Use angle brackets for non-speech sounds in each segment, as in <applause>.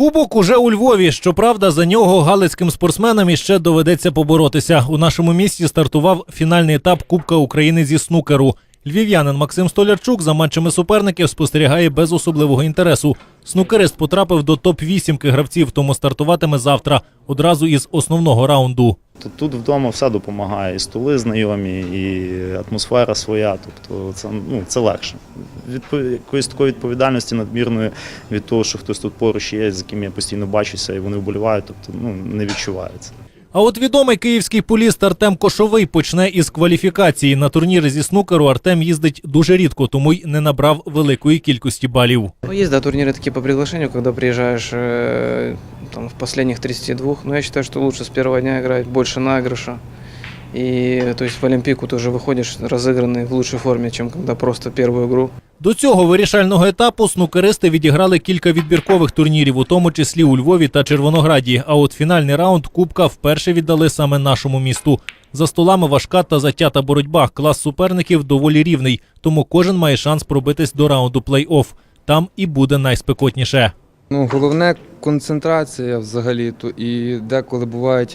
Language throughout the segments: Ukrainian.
Кубок уже у Львові. Щоправда, за нього галицьким спортсменам іще доведеться поборотися. У нашому місті стартував фінальний етап Кубка України зі снукеру. Львів'янин Максим Столярчук за матчами суперників спостерігає без особливого інтересу. Снукерист потрапив до топ-8 гравців, тому стартуватиме завтра одразу із основного раунду. Тут, тут вдома все допомагає. І столи знайомі, і атмосфера своя. Тобто це, ну, це легше. Відпо- якоїсь такої відповідальності надмірної від того, що хтось тут поруч є, з яким я постійно бачуся, і вони вболівають, тобто ну, не відчувається. А от відомий київський поліст Артем Кошовий почне із кваліфікації. На турніри зі снукеру Артем їздить дуже рідко, тому й не набрав великої кількості балів. Ну, да, турниры такие по приглашению, когда приезжаешь э, там, в последних 32. Но я считаю, что лучше с первого дня играть, больше наигрыша. И то есть в Олимпику тоже выходишь разыгранный в лучшей форме, чем когда просто первую игру. До цього вирішального етапу снукеристи відіграли кілька відбіркових турнірів, у тому числі у Львові та Червонограді. А от фінальний раунд Кубка вперше віддали саме нашому місту. За столами важка та затята боротьба. Клас суперників доволі рівний, тому кожен має шанс пробитись до раунду плей-офф. Там і буде найспекотніше. Ну, головне концентрація взагалі то і деколи буває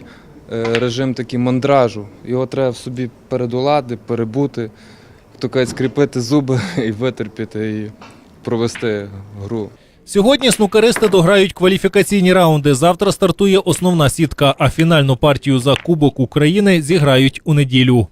е, режим такий мандражу. Його треба в собі передолати, перебути, то кажуть, скріпити зуби <laughs> і витерпіти, і провести гру. Сьогодні снукеристи дограють кваліфікаційні раунди. Завтра стартує основна сітка, а фінальну партію за Кубок України зіграють у неділю.